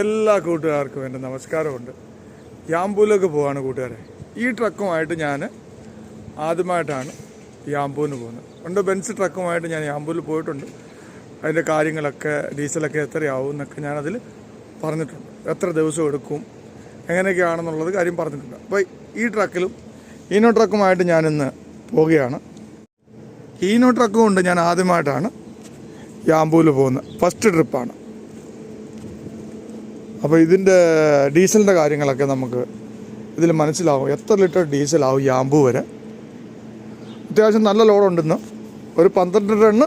എല്ലാ കൂട്ടുകാർക്കും എന്റെ നമസ്കാരമുണ്ട്. യാമ്പൂലേക്ക് പോവാണ് കൂട്ടുകാരെ. ഈ ട്രക്കുമായിട്ട് ഞാൻ ആദ്യമായിട്ടാണ് യാമ്പൂന് പോകുന്നത്. ഉണ്ട് ബെൻസ് ട്രക്കുമായിട്ട് ഞാൻ യാമ്പൂരിൽ പോയിട്ടുണ്ട്. അതിന്റെ കാര്യങ്ങളൊക്കെ ഡീസലൊക്കെ എത്രയാവും എന്നൊക്കെ ഞാനതിൽ പറഞ്ഞിട്ടുണ്ട്. എത്ര ദിവസം എടുക്കും എങ്ങനെയൊക്കെയാണെന്നുള്ളത് കാര്യം പറഞ്ഞിട്ടുണ്ട്. അപ്പോൾ ഈ ട്രക്കിലും ഈനോ ട്രക്കുമായിട്ട് ഞാനിന്ന് പോവുകയാണ്. ഈനോ ട്രക്കും കൊണ്ട് ഞാൻ ആദ്യമായിട്ടാണ് യാമ്പൂൽ പോകുന്നത്. ഫസ്റ്റ് ട്രിപ്പാണ്. അപ്പോൾ ഇതിന്റെ ഡീസലിന്റെ കാര്യങ്ങളൊക്കെ നമുക്ക് ഇതിൽ മനസ്സിലാവും. എത്ര ലിറ്റർ ഡീസലാവും ഈ ആമ്പു വരെ? അത്യാവശ്യം നല്ല ലോഡുണ്ടെന്ന്. ഒരു പന്ത്രണ്ട് ടണ്ണ്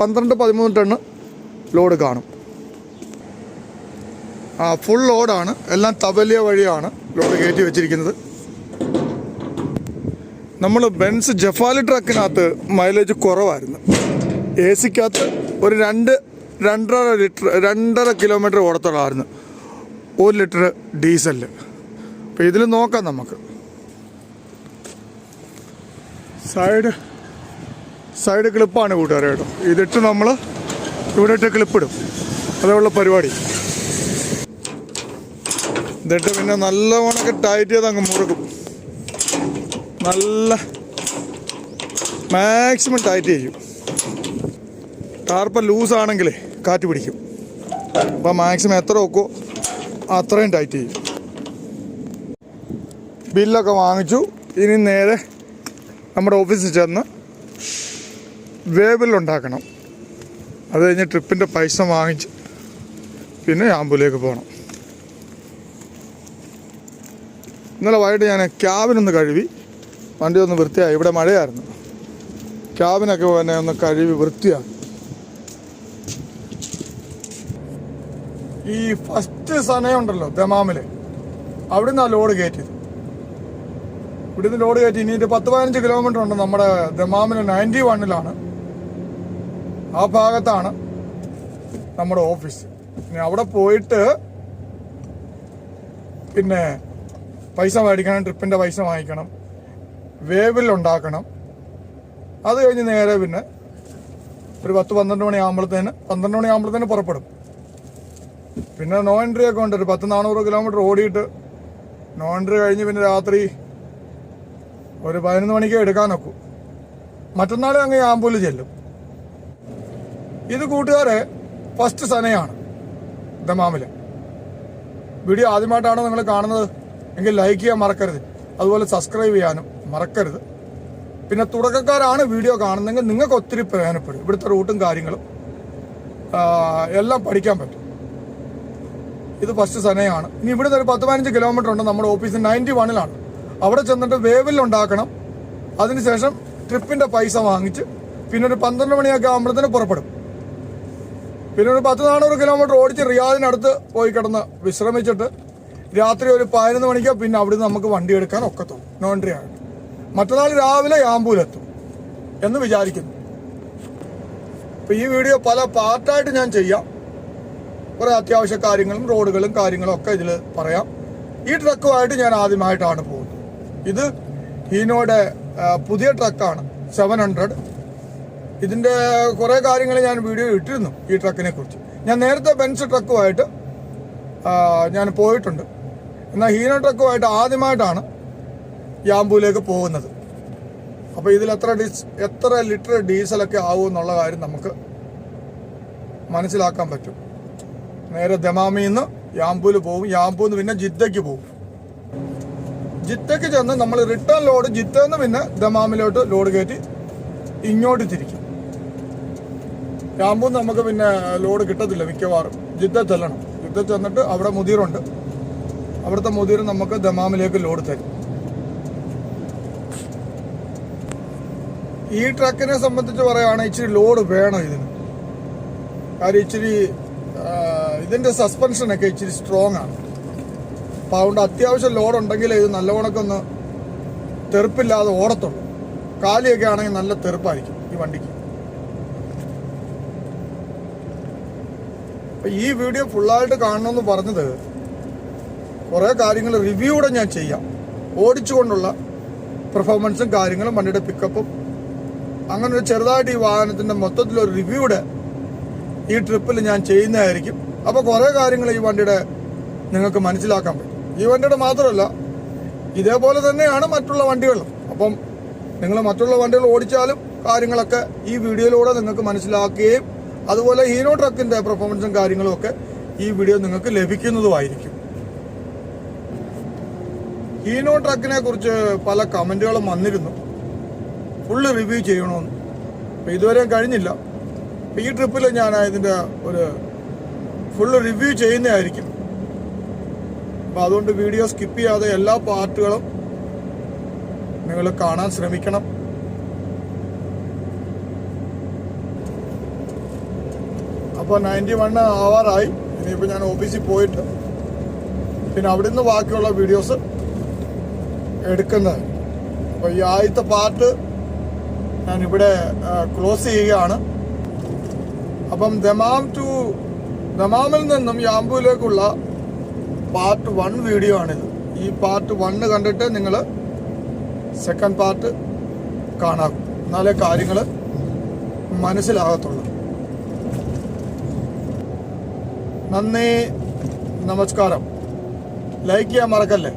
പന്ത്രണ്ട് പതിമൂന്ന് ടണ്ണ് ലോഡ് കാണും. ആ ഫുൾ ലോഡാണ്. എല്ലാം തവലിയ വഴിയാണ് ലോഡ് കയറ്റി വെച്ചിരിക്കുന്നത്. നമ്മൾ ബെൻസ് ജഫാലി ട്രക്കിനകത്ത് മൈലേജ് കുറവായിരുന്നു. എ സിക്കകത്ത് ഒരു രണ്ട് രണ്ടര ലിറ്റർ രണ്ടര കിലോമീറ്റർ ഓടത്തോളായിരുന്നു. ഒരു ലിറ്റർ ഡീസലിൽ അപ്പോൾ ഇതിൽ നോക്കാം നമുക്ക്. സൈഡ് സൈഡ് ക്ലിപ്പാണ് കൂട്ടുകാരെ കേട്ടോ. ഇതിട്ട് നമ്മൾ ഇവിടെ ഇട്ട് ക്ലിപ്പിടും. അതേയുള്ള പരിപാടി. ഇതിട്ട് പിന്നെ നല്ലവണ്ണമൊക്കെ ടൈറ്റ് ചെയ്ത് അങ്ങ് മുറുക്കും. നല്ല മാക്സിമം ടൈറ്റ് ചെയ്യും. ടാർപ്പ ലൂസാണെങ്കിലേ കാറ്റ് പിടിക്കും. അപ്പോൾ മാക്സിമം എത്ര വെക്കുമോ അത്രയും ടൈറ്റ് ചെയ്യും. ബില്ലൊക്കെ വാങ്ങിച്ചു. ഇനി നേരെ നമ്മുടെ ഓഫീസിൽ ചെന്ന് വേബിലുണ്ടാക്കണം അത് കഴിഞ്ഞ് ട്രിപ്പിന്റെ പൈസ വാങ്ങിച്ച് പിന്നെ ആമ്പൂലേക്ക് പോകണം ഇന്നലെ വൈകിട്ട് ഞാൻ ക്യാബിനൊന്ന് കഴുകി വണ്ടി ഒന്ന് വൃത്തിയായി. ഇവിടെ മഴയായിരുന്നു. ക്യാബിനൊക്കെ പിന്നെ ഒന്ന് കഴുകി വൃത്തിയാക്കി. ഈ ഫസ്റ്റ് സനയുണ്ടല്ലോ ദമാമിൽ. അവിടുന്ന് ആ ലോഡ് കയറ്റിയത്. ഇവിടുന്ന് ലോഡ് കയറ്റി ഇനി പത്ത് പതിനഞ്ച് കിലോമീറ്റർ ഉണ്ട് നമ്മുടെ ദമാമിൽ നയന്റി വണ്ണിലാണ് ആ ഭാഗത്താണ് നമ്മുടെ ഓഫീസ് ഇനി അവിടെ പോയിട്ട് പിന്നെ പൈസ മേടിക്കണം ട്രിപ്പിന്റെ പൈസ വാങ്ങിക്കണം വേവിൽ ഉണ്ടാക്കണം. അത് കഴിഞ്ഞ് നേരെ പിന്നെ ഒരു പത്ത് പന്ത്രണ്ട് മണി ആകുമ്പോഴത്തേന് പന്ത്രണ്ട് മണി ആകുമ്പോഴത്തേന് പുറപ്പെടും. പിന്നെ നോ എൻട്രി ഒക്കെ ഉണ്ട്. ഒരു പത്ത് നാനൂറ് കിലോമീറ്റർ ഓടിയിട്ട് നോ എൻട്രി കഴിഞ്ഞ് പിന്നെ രാത്രി ഒരു പതിനൊന്ന് മണിക്ക് എടുക്കാനൊക്കൂ മറ്റന്നാൾ അങ്ങ് ആമ്പൂൽ ചെല്ലും. ഇത് കൂട്ടുകാരെ ഫസ്റ്റ് സനയാണ് ദമാമിൽ. വീഡിയോ ആദ്യമായിട്ടാണോ നിങ്ങൾ കാണുന്നത്? എങ്കിൽ ലൈക്ക് ചെയ്യാൻ മറക്കരുത്. അതുപോലെ സബ്സ്ക്രൈബ് ചെയ്യാനും മറക്കരുത്. പിന്നെ തുടക്കക്കാരാണ് വീഡിയോ കാണുന്നതെങ്കിൽ നിങ്ങൾക്ക് ഒത്തിരി പ്രയോജനപ്പെടും. ഇവിടുത്തെ റൂട്ടും കാര്യങ്ങളും എല്ലാം പഠിക്കാൻ പറ്റും. ഇത് ഫസ്റ്റ് സനയാണ്. ഇനി ഇവിടുന്ന് ഒരു പത്ത് പതിനഞ്ച് കിലോമീറ്റർ ഉണ്ട് നമ്മുടെ ഓഫീസ് നയന്റി വണ്ണിലാണ് അവിടെ ചെന്നിട്ട് വേവിൽ ഉണ്ടാക്കണം. അതിനുശേഷം ട്രിപ്പിന്റെ പൈസ വാങ്ങിച്ച് പിന്നെ ഒരു പന്ത്രണ്ട് മണിയൊക്കെ ആകുമ്പോഴത്തേന് പുറപ്പെടും. പിന്നെ ഒരു പത്ത് നാനൂറ് കിലോമീറ്റർ ഓടിച്ച് റിയാദിനടുത്ത് പോയി കിടന്ന് വിശ്രമിച്ചിട്ട് രാത്രി ഒരു പതിനൊന്ന് മണിക്ക് പിന്നെ അവിടെ നിന്ന് നമുക്ക് വണ്ടി എടുക്കാൻ ഒക്കത്തുള്ളൂ. നോൺട്രി ആണ്. മറ്റന്നാൾ രാവിലെ യാമ്പൂലെത്തും എന്ന് വിചാരിക്കുന്നു. അപ്പം ഈ വീഡിയോ പല പാർട്ടായിട്ട് ഞാൻ ചെയ്യാം. കുറെ അത്യാവശ്യ കാര്യങ്ങളും റോഡുകളും കാര്യങ്ങളും ഒക്കെ ഇതിൽ പറയാം. ഈ ട്രക്കുമായിട്ട് ഞാൻ ആദ്യമായിട്ടാണ് പോകുന്നത്. ഇത് ഹീനോയുടെ പുതിയ ട്രക്കാണ് സെവൻ ഹൺഡ്രഡ് ഇതിന്റെ കുറേ കാര്യങ്ങൾ ഞാൻ വീഡിയോ ഇട്ടിരുന്നു ഈ ട്രക്കിനെ കുറിച്ച്. ഞാൻ നേരത്തെ ബെൻസ് ട്രക്കുമായിട്ട് ഞാൻ പോയിട്ടുണ്ട്. എന്നാൽ ഹീനോ ട്രക്കുമായിട്ട് ആദ്യമായിട്ടാണ് യാമ്പൂലേക്ക് പോകുന്നത്. അപ്പോൾ ഇതിൽ എത്ര ഡീസ് എത്ര ലിറ്റർ ഡീസലൊക്കെ ആവും എന്നുള്ള കാര്യം നമുക്ക് മനസ്സിലാക്കാൻ പറ്റും. നേരെ ദമാമിൽ നിന്ന് യാമ്പൂൽ പോകും യാമ്പൂന്ന് പിന്നെ ജിദ്ദയ്ക്ക് പോകും ജിദ്ദയ്ക്ക് ചെന്ന് നമ്മൾ റിട്ടേൺ ലോഡ് ജിദ്ദന്ന് പിന്നെ ദമാമിലോട്ട് ലോഡ് കയറ്റി ഇങ്ങോട്ട് തിരിക്കും. യാമ്പൂന്ന് നമുക്ക് പിന്നെ ലോഡ് കിട്ടത്തില്ല മിക്കവാറും. ജിദ്ദ ചെല്ലണം. ജിദ്ദ ചെന്നിട്ട് അവിടെ മുതിരുണ്ട്. അവിടുത്തെ മുതിർ നമുക്ക് ദമാമിലേക്ക് ലോഡ് തരും. ഈ ട്രക്കിനെ സംബന്ധിച്ച് പറയുകയാണെങ്കിൽ ഇച്ചിരി ലോഡ് വേണം ഇതിന്. കാര്യം ഇച്ചിരി സസ്പെൻഷൻ സസ്പെൻഷനൊക്കെ ഇച്ചിരി സ്ട്രോങ് ആണ്. അപ്പൊ അതുകൊണ്ട് അത്യാവശ്യം ലോഡ് ഉണ്ടെങ്കിൽ ഇത് നല്ലവണ്ണക്കൊന്ന് തെറുപ്പില്ലാതെ ഓടത്തുള്ളൂ. കാലിയൊക്കെ ആണെങ്കിൽ നല്ല തെറുപ്പായിരിക്കും ഈ വണ്ടിക്ക്. അപ്പൊ ഈ വീഡിയോ ഫുള്ളായിട്ട് കാണണമെന്ന് പറഞ്ഞത് കുറേ കാര്യങ്ങൾ റിവ്യൂടെ ഞാൻ ചെയ്യാം. ഓടിച്ചുകൊണ്ടുള്ള പെർഫോമൻസും കാര്യങ്ങളും വണ്ടിയുടെ പിക്കപ്പും അങ്ങനെ ഒരു ചെറുതായിട്ട് ഈ വാഹനത്തിന്റെ മൊത്തത്തിലൊരു റിവ്യൂടെ ഈ ട്രിപ്പിൽ ഞാൻ ചെയ്യുന്നതായിരിക്കും. അപ്പോൾ കുറേ കാര്യങ്ങൾ ഈ വണ്ടിയുടെ നിങ്ങൾക്ക് മനസ്സിലാക്കാൻ പറ്റും. ഈ വണ്ടിയുടെ മാത്രമല്ല ഇതേപോലെ തന്നെയാണ് മറ്റുള്ള വണ്ടികളും. അപ്പം നിങ്ങൾ മറ്റുള്ള വണ്ടികൾ ഓടിച്ചാലും കാര്യങ്ങളൊക്കെ ഈ വീഡിയോയിലൂടെ നിങ്ങൾക്ക് മനസ്സിലാക്കുകയും അതുപോലെ ഹീനോ ട്രക്കിന്റെ പെർഫോമൻസും കാര്യങ്ങളും ഒക്കെ ഈ വീഡിയോ നിങ്ങൾക്ക് ലഭിക്കുന്നതുമായിരിക്കും. ഹീനോ ട്രക്കിനെ കുറിച്ച് പല കമന്റുകളും വന്നിരുന്നു. ഫുള്ള് റിവ്യൂ ചെയ്യണമെന്ന് അപ്പം ഇതുവരെയും കഴിഞ്ഞില്ല. ഈ ട്രിപ്പിൽ ഞാൻ ഇതിന്റെ ഒരു ഫുള്ള് റിവ്യൂ ചെയ്യുന്നതായിരിക്കും. അപ്പം അതുകൊണ്ട് വീഡിയോ സ്കിപ്പ് ചെയ്യാതെ എല്ലാ പാർട്ടുകളും നിങ്ങൾ കാണാൻ ശ്രമിക്കണം. അപ്പോൾ നയന്റി വൺ ആവാറായി. ഇനിയിപ്പോൾ ഞാൻ ഓഫീസിൽ പോയിട്ട് പിന്നെ അവിടെ നിന്ന് ബാക്കിയുള്ള വീഡിയോസ് എടുക്കുന്നത്. അപ്പോൾ ഈ ആദ്യത്തെ പാർട്ട് ഞാനിവിടെ ക്ലോസ് ചെയ്യുകയാണ്. അപ്പം ദമാം ടു ദമാമിൽ നിന്നും യാമ്പുവിലേക്കുള്ള പാർട്ട് വൺ വീഡിയോ ആണിത്. ഈ പാർട്ട് വണ്ണ് കണ്ടിട്ട് നിങ്ങൾ സെക്കൻഡ് പാർട്ട് കാണാം. എന്നാലേ കാര്യങ്ങൾ മനസ്സിലാകത്തുള്ളൂ. നന്ദി നമസ്കാരം. ലൈക്ക് ചെയ്യാൻ മറക്കല്ലേ?